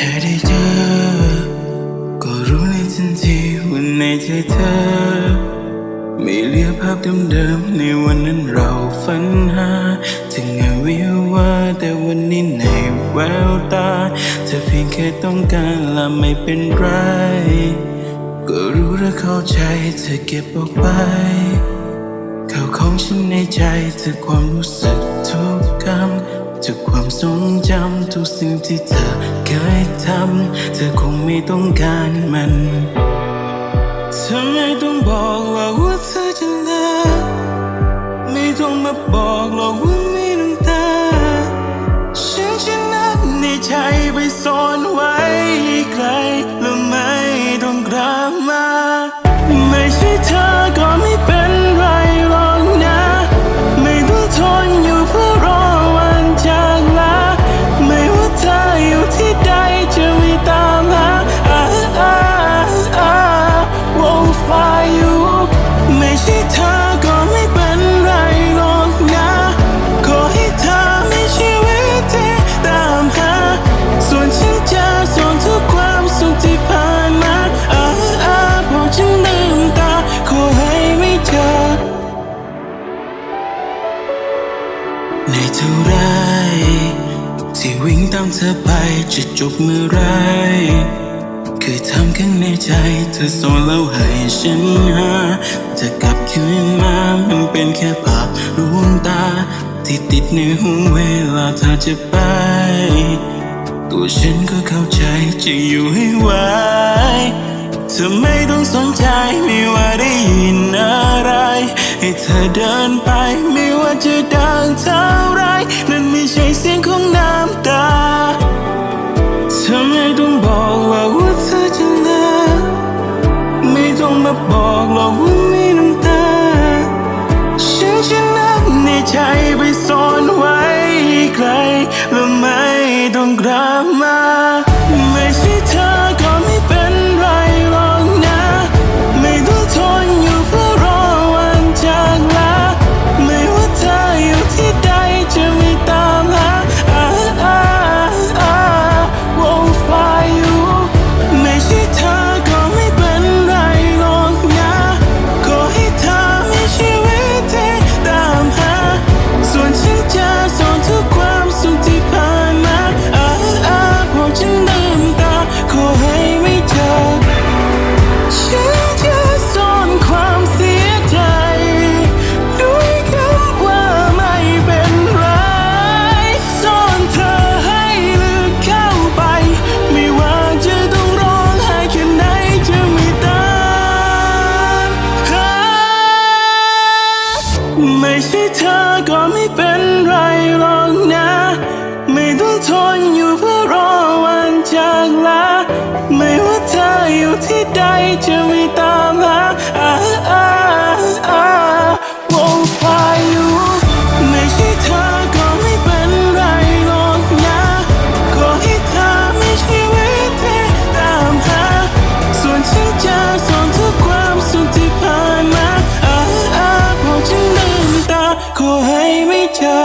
ธอได้เจอ ก็รู้ในทันทีว่าในใจเธอ ไม่เลือภาพเดิมๆในวันนั้นเราฝันหา ถึงงาวิวาแต่วันนี้ในแววตาเธอเพียงแค่ต้องการและไม่เป็นไร ก็รู้และเข้าใจเธอเก็บออกไปข่าของฉันในใจเธอความรู้สึก จำทุกสิ่งที่เธอเคยทำ เธอคงไม่ต้องการมันทำไมต้องบอกว่าเธอจะเลิกไม่ต้องมาบอกหรอกว่ามีน้ำตาฉันจะนับในใจไปซ่อนไว้ไกล ในเท่าไรที่วิ่งตามเธอไปจะจบเมื่อไรเคยทำข้างในใจเธอสอนแล้วให้ฉันหาจะกลับคืนมามันเป็นแค่ภาพลวงตา ที่ติดในหูเวลาเธอจะไป ตัวฉันก็เข้าใจจะอยู่ให้ไว ดังเท่าไรนั่นไม่ใช่เสียงของน้ำตาเธอไมต้องบอกหรอกว่าเธอจะเลิกไม่ต้องมาบอกหรอกว่ามีน้ำตาฉันจะนับในใจไปซ่อนไว้ให้ใครและไม่ต้องกลับมา ใดจะไม่ตามหาอ่าอ่าอ่าวงพายุไม่ใช่เธอก็ไม่เป็นไรหรอกนะก็ให้เธอไม่ใช่วิธีตามหา ส่วนฉันจะส่งทุกความสุขที่ผ่านมาอาอาบอฉันลืมตาขอให้ไม่เจอ